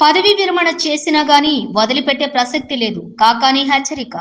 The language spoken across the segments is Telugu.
పదవి విరమణ చేసినా గాని వదిలిపెట్టే ప్రసక్తి లేదు. కాకాని హెచ్చరిక.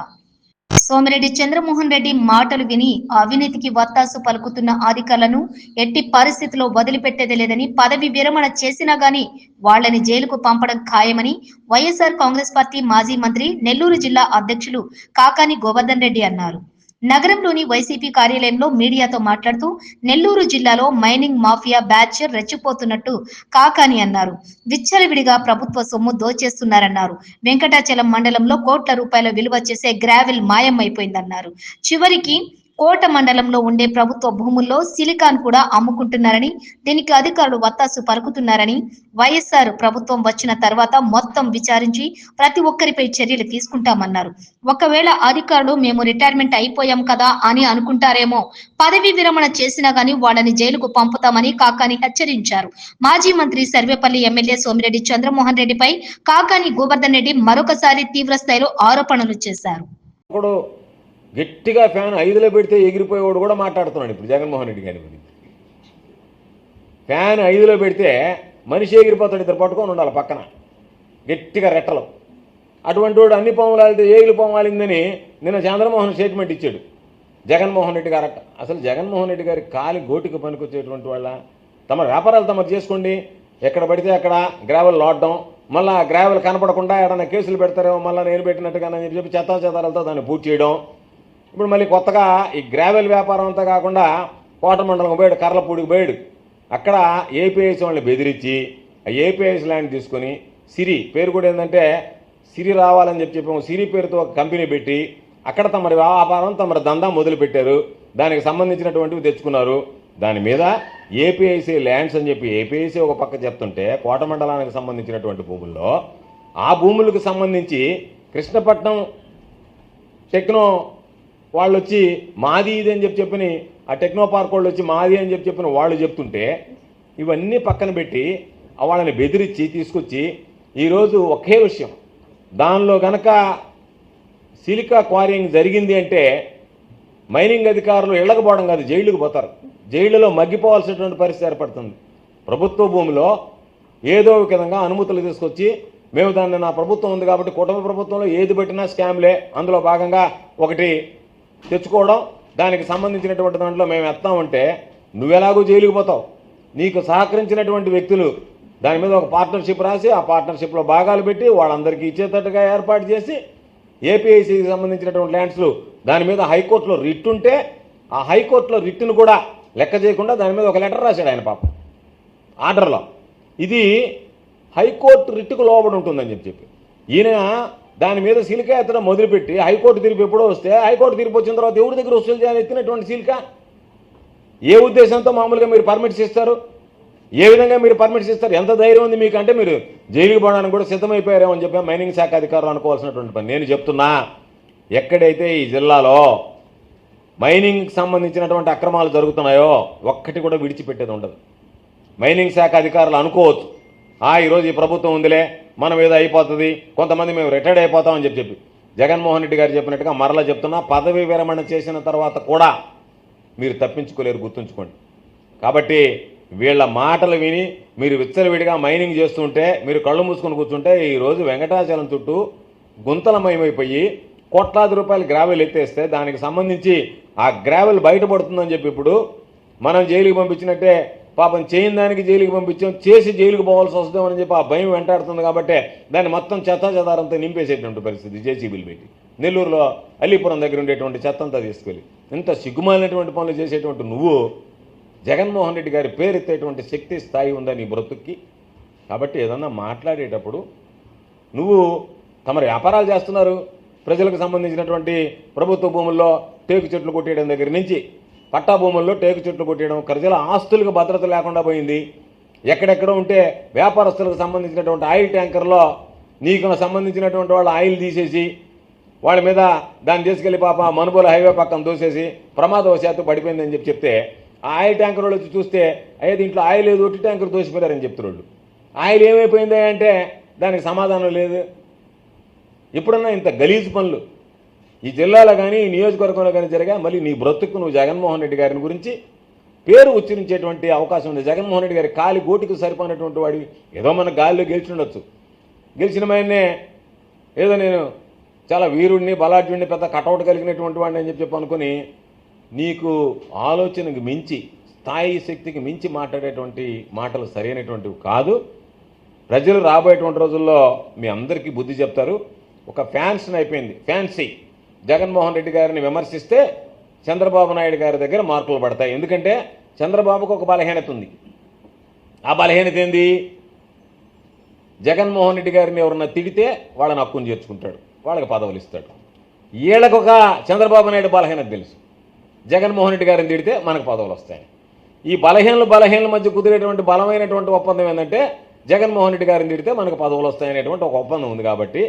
సోమిరెడ్డి చంద్రమోహన్ రెడ్డి మాటలు విని అవినీతికి వత్తాసు పలుకుతున్న అధికారులను ఎట్టి పరిస్థితిలో వదిలిపెట్టేది లేదని పదవి విరమణ చేసినా గాని వాళ్ళని జైలుకు పంపడం ఖాయమని వైఎస్ఆర్ కాంగ్రెస్ పార్టీ మాజీ మంత్రి నెల్లూరు జిల్లా అధ్యక్షులు కాకాని గోవర్ధన్ రెడ్డి అన్నారు. నగరంలోని వైసీపీ కార్యాలయంలో మీడియాతో మాట్లాడుతూ నెల్లూరు జిల్లాలో మైనింగ్ మాఫియా బ్యాచ్ రెచ్చిపోతున్నట్టు కాకాని అన్నారు. విచ్చలవిడిగా ప్రభుత్వ సొమ్ము దోచేస్తున్నారన్నారు. వెంకటాచలం మండలంలో కోట్ల రూపాయల విలువ చేసే గ్రావెల్ మాయమైపోయిందన్నారు. చివరికి కోట మండలంలో ఉండే ప్రభుత్వ భూముల్లో సిలికాన్ కూడా అమ్ముకుంటున్నారని దీనికి అధికారులు వత్తాసు పలుకుతున్నారని వైఎస్ఆర్ ప్రభుత్వం వచ్చిన తర్వాత మొత్తం విచారించి ప్రతి ఒక్కరిపై చర్యలు తీసుకుంటామన్నారు. ఒకవేళ అధికారులు మేము రిటైర్మెంట్ అయిపోయాం కదా అని అనుకుంటారేమో పదవి విరమణ చేసినా గానీ వాళ్ళని జైలుకు పంపుతామని కాకాని హెచ్చరించారు. మాజీ మంత్రి సర్వేపల్లి ఎమ్మెల్యే సోమిరెడ్డి చంద్రమోహన్ రెడ్డిపై కాకాని గోవర్ధన్ రెడ్డి మరొకసారి తీవ్ర స్థాయిలో ఆరోపణలు చేశారు. గట్టిగా ఫ్యాన్ ఐదులో పెడితే ఎగిరిపోయేవాడు కూడా మాట్లాడుతున్నాడు ఇప్పుడు జగన్మోహన్ రెడ్డి గారి గురించి ఫ్యాన్ ఐదులో పెడితే మనిషి ఎగిరిపోతాడు ఇద్దరు పట్టుకొని ఉండాలి పక్కన. గట్టిగా రెట్టలు. అటువంటి వాడు అన్ని పాములు ఏగిలి పాము వాలిందని నిన్న చంద్రమోహన్ స్టేట్మెంట్ ఇచ్చాడు. జగన్మోహన్ రెడ్డి గారట అసలు జగన్మోహన్ రెడ్డి గారి కాలి గోటికి పనికొచ్చేటువంటి వాళ్ళ? తమ వ్యాపారాలు తమరు చేసుకోండి. ఎక్కడ పడితే అక్కడ గ్రావెల్ లోడ్డం. మళ్ళీ గ్రావెల్ కనపడకుండా ఏడన్నా కేసులు పెడతారేమో మళ్ళీ నేను పెట్టినట్టుగానని చెప్పి చెత్తా చెదారాలతో దాన్ని పూర్తి చేయడం. ఇప్పుడు మళ్ళీ కొత్తగా ఈ గ్రావెల్ వ్యాపారం అంతా కాకుండా కోట మండలం పోయాడు కర్లపూడికి పోయాడు. అక్కడ ఏపీఐస్ వాళ్ళని బెదిరించి ఆ ఏపీఐస్ ల్యాండ్ తీసుకొని సిరి పేరు కూడా ఏంటంటే సిరి రావాలని చెప్పి చెప్పాము. సిరి పేరుతో ఒక కంపెనీ పెట్టి అక్కడ తమరి వ్యాపారం తమరి దందా మొదలుపెట్టారు. దానికి సంబంధించినటువంటివి తెచ్చుకున్నారు. దాని మీద ఏపీఐసీ ల్యాండ్స్ అని చెప్పి ఏపీఐసీ ఒక పక్క చెప్తుంటే కోట మండలానికి సంబంధించినటువంటి భూముల్లో ఆ భూములకు సంబంధించి కృష్ణపట్నం టెక్నో వాళ్ళు వచ్చి మాది ఇది అని చెప్పి చెప్పని ఆ టెక్నో పార్క్ వాళ్ళు వచ్చి మాది అని చెప్పి చెప్పిన వాళ్ళు చెప్తుంటే ఇవన్నీ పక్కన పెట్టి వాళ్ళని బెదిరించి తీసుకొచ్చి ఈరోజు ఒకే విషయం. దానిలో కనుక సిలికా క్వారింగ్ జరిగింది అంటే మైనింగ్ అధికారులు ఇళ్ళకు పోవడం కాదు జైళ్ళకు పోతారు. జైలులో మగ్గిపోవాల్సినటువంటి పరిస్థితి ఏర్పడుతుంది. ప్రభుత్వ భూమిలో ఏదో ఒక విధంగా అనుమతులు తీసుకొచ్చి మేము దాన్ని నా ప్రభుత్వం ఉంది కాబట్టి కుటుంబ ప్రభుత్వంలో ఏది పెట్టినా స్కామ్లే. అందులో భాగంగా ఒకటి తెచ్చుకోవడం దానికి సంబంధించినటువంటి దాంట్లో మేము ఎత్తామంటే నువ్వెలాగో జైలుకు పోతావు. నీకు సహకరించినటువంటి వ్యక్తులు దాని మీద ఒక పార్ట్నర్షిప్ రాసి ఆ పార్ట్నర్షిప్లో భాగాలు పెట్టి వాళ్ళందరికీ ఇచ్చేటట్టుగా ఏర్పాటు చేసి ఏపీఐసీకి సంబంధించినటువంటి ల్యాండ్స్లు దాని మీద హైకోర్టులో రిట్ ఉంటే ఆ హైకోర్టులో రిట్టును కూడా లెక్క చేయకుండా దాని మీద ఒక లెటర్ రాశాడు ఆయన పాప ఆర్డర్లో. ఇది హైకోర్టు రిట్టుకు లోబడి ఉంటుందని చెప్పి చెప్పి. ఈయన దాని మీద సిలిక ఎత్తడం మొదలుపెట్టి హైకోర్టు తీర్పు ఎప్పుడో వస్తే హైకోర్టు తీర్పు వచ్చిన తర్వాత ఎవరి దగ్గర వసూలు చేయాలని ఎత్తినటువంటి సిలిక ఏ ఉద్దేశంతో మామూలుగా మీరు పర్మిట్స్ ఇస్తారు? ఏ విధంగా మీరు పర్మిట్స్ ఇస్తారు? ఎంత ధైర్యం ఉంది మీకు అంటే మీరు జైలుకి పోవడానికి కూడా సిద్ధమైపోయారేమో అని చెప్పి మైనింగ్ శాఖ అధికారులు అనుకోవాల్సినటువంటి పని. నేను చెప్తున్నా ఎక్కడైతే ఈ జిల్లాలో మైనింగ్కి సంబంధించినటువంటి అక్రమాలు జరుగుతున్నాయో ఒక్కటి కూడా విడిచిపెట్టేది ఉండదు. మైనింగ్ శాఖ అధికారులు అనుకోవచ్చు ఆ ఈరోజు ఈ ప్రభుత్వం ఉందిలే. మనం ఏదో అయిపోతుంది కొంతమంది మేము రిటైర్డ్ అయిపోతామని చెప్పి చెప్పి. జగన్మోహన్ రెడ్డి గారు చెప్పినట్టుగా మరలా చెప్తున్నా పదవి విరమణ చేసిన తర్వాత కూడా మీరు తప్పించుకోలేరు గుర్తుంచుకోండి. కాబట్టి వీళ్ళ మాటలు విని మీరు విచ్చలవిడిగా మైనింగ్ చేస్తుంటే మీరు కళ్ళు మూసుకొని కూర్చుంటే ఈరోజు వెంకటాచలం చుట్టూ గుంతలమయమైపోయి కోట్లాది రూపాయలు గ్రావెల్ ఎత్తేస్తే దానికి సంబంధించి ఆ గ్రావెల్ బయటపడుతుందని చెప్పి ఇప్పుడు మనం జైలుకి పంపించినట్టే పాపం చేయని దానికి జైలుకి పంపించాం చేసి జైలుకి పోవాల్సి వస్తుందని చెప్పి ఆ భయం వెంటాడుతుంది కాబట్టి దాన్ని మొత్తం చెత్త చెదారంతా నింపేసేటువంటి పరిస్థితి జేసీబీలు పెట్టి నెల్లూరులో అల్లీపురం దగ్గర ఉండేటువంటి చెత్త అంతా తీసుకెళ్ళి ఇంత సిగ్గుమాలినటువంటి పనులు చేసేటువంటి నువ్వు జగన్మోహన్ రెడ్డి గారి పేరెత్తేటువంటి శక్తి స్థాయి ఉందా నీ బ్రతుక్కి? కాబట్టి ఏదన్నా మాట్లాడేటప్పుడు నువ్వు తమ వ్యాపారాలు చేస్తున్నారు ప్రజలకు సంబంధించినటువంటి ప్రభుత్వ భూముల్లో టేకు చెట్లు కొట్టేయడం దగ్గర నుంచి. పట్టా భూముల్లో టేకు చెట్లు కొట్టడం ప్రజల ఆస్తులకు భద్రత లేకుండా పోయింది. ఎక్కడెక్కడ ఉంటే వ్యాపారస్తులకు సంబంధించినటువంటి ఆయిల్ ట్యాంకర్లో నీకు సంబంధించినటువంటి వాళ్ళ ఆయిల్ తీసేసి వాళ్ళ మీద దాన్ని తీసుకెళ్ళి పాప మనుబోలు హైవే పక్కన దూసేసి ప్రమాదవశాత్తు పడిపోయిందని చెప్పి చెప్తే ఆ ఆయిల్ ట్యాంకర్ వాళ్ళు వచ్చి చూస్తే అయ్యే దీంట్లో ఆయిల్ ఏదో ఒట్టి ట్యాంకర్ దోసిపోయారని చెప్తున్నాడు ఆయిల్ ఏమైపోయింది అంటే దానికి సమాధానం లేదు. ఇప్పుడన్నా ఇంత గలీజు పనులు ఈ జిల్లాలో కానీ ఈ నియోజకవర్గంలో కానీ జరిగా మళ్ళీ నీ బ్రతుకు నువ్వు జగన్మోహన్ రెడ్డి గారిని గురించి పేరు ఉచ్చరించేటువంటి అవకాశం ఉంది. జగన్మోహన్ రెడ్డి గారి కాలి గోటికి సరిపోయినటువంటి వాడి ఏదో మన గాలిలో గెలిచి ఉండొచ్చు గెలిచిన ఆయన్నే ఏదో నేను చాలా వీరుడిని బలాఢ్యుడిని పెద్ద కటౌట్ కలిగినటువంటి వాడిని అని చెప్పి చెప్పి అనుకుని నీకు ఆలోచనకు మించి స్థాయి శక్తికి మించి మాట్లాడేటువంటి మాటలు సరైనటువంటివి కాదు. ప్రజలు రాబోయేటువంటి రోజుల్లో మీ అందరికీ బుద్ధి చెప్తారు. ఒక ఫ్యాన్స్ని అయిపోయింది. ఫ్యాన్సీ. జగన్మోహన్ రెడ్డి గారిని విమర్శిస్తే చంద్రబాబు నాయుడు గారి దగ్గర మార్కులు పడతాయి. ఎందుకంటే చంద్రబాబుకు ఒక బలహీనత ఉంది. ఆ బలహీనత ఏంది? జగన్మోహన్ రెడ్డి గారిని ఎవరన్నా తిడితే వాళ్ళని హక్కును చేర్చుకుంటాడు. వాళ్ళకి పదవులు ఇస్తాడు. వీళ్ళకు ఒక చంద్రబాబు నాయుడు బలహీనత తెలుసు. జగన్మోహన్ రెడ్డి గారిని తిడితే మనకు పదవులు వస్తాయి. ఈ బలహీనలు బలహీనల మధ్య కుదిరేటువంటి బలమైనటువంటి ఒప్పందం ఏంటంటే జగన్మోహన్ రెడ్డి గారిని తిడితే మనకు పదవులు వస్తాయనేటువంటి ఒక ఒప్పందం ఉంది కాబట్టి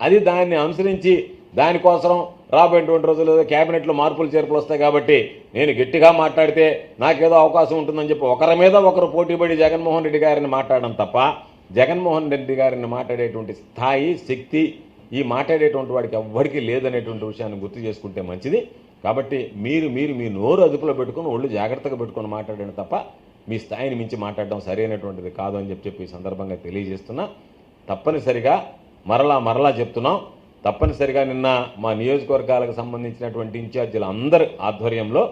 అది దాన్ని అనుసరించి దానికోసం రాబోయేటువంటి రోజుల్లో క్యాబినెట్లో మార్పులు చేర్పులు వస్తాయి కాబట్టి నేను గట్టిగా మాట్లాడితే నాకేదో అవకాశం ఉంటుందని చెప్పి ఒకరి మీద ఒకరు పోటీపడి జగన్మోహన్ రెడ్డి గారిని మాట్లాడడం తప్ప జగన్మోహన్ రెడ్డి గారిని మాట్లాడేటువంటి స్థాయి శక్తి ఈ మాట్లాడేటువంటి వాడికి ఎవ్వరికీ లేదనేటువంటి విషయాన్ని గుర్తు చేసుకుంటే మంచిది. కాబట్టి మీరు మీరు మీ నోరు అదుపులో పెట్టుకుని ఒళ్ళు జాగ్రత్తగా పెట్టుకొని మాట్లాడండి తప్ప మీ స్థాయిని మించి మాట్లాడడం సరైనటువంటిది కాదు అని చెప్పి చెప్పి ఈ సందర్భంగా తెలియజేస్తున్నా. తప్పనిసరిగా మరలా మరలా చెప్తున్నాం. తప్పనిసరిగా నిన్న మా నియోజకవర్గాలకు సంబంధించినటువంటి ఇన్ఛార్జీల అందరి ఆధ్వర్యంలో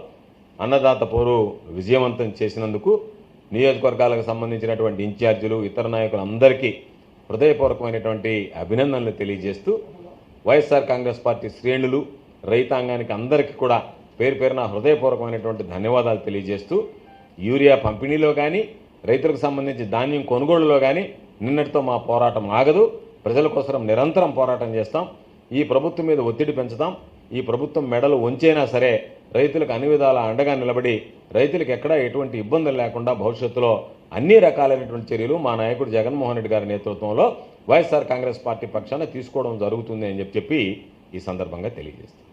అన్నదాత పోరు విజయవంతం చేసినందుకు నియోజకవర్గాలకు సంబంధించినటువంటి ఇన్ఛార్జీలు ఇతర నాయకులందరికీ హృదయపూర్వకమైనటువంటి అభినందనలు తెలియజేస్తూ వైఎస్ఆర్ కాంగ్రెస్ పార్టీ శ్రేణులు రైతాంగానికి అందరికీ కూడా పేరు పేరున హృదయపూర్వకమైనటువంటి ధన్యవాదాలు తెలియజేస్తూ యూరియా పంపిణీలో కానీ రైతులకు సంబంధించి ధాన్యం కొనుగోలులో కానీ నిన్నటితో మా పోరాటం ఆగదు. ప్రజల కోసం నిరంతరం పోరాటం చేస్తాం. ఈ ప్రభుత్వం మీద ఒత్తిడి పెంచుతాం. ఈ ప్రభుత్వం మెడలు వంచైనా సరే రైతులకు అన్ని విధాల అండగా నిలబడి రైతులకు ఎక్కడా ఎటువంటి ఇబ్బందులు లేకుండా భవిష్యత్తులో అన్ని రకాలైనటువంటి చర్యలు మా నాయకుడు జగన్మోహన్ రెడ్డి గారి నేతృత్వంలో వైఎస్ఆర్ కాంగ్రెస్ పార్టీ పక్షాన తీసుకోవడం జరుగుతుంది అని చెప్పి ఈ సందర్భంగా తెలియజేస్తాం.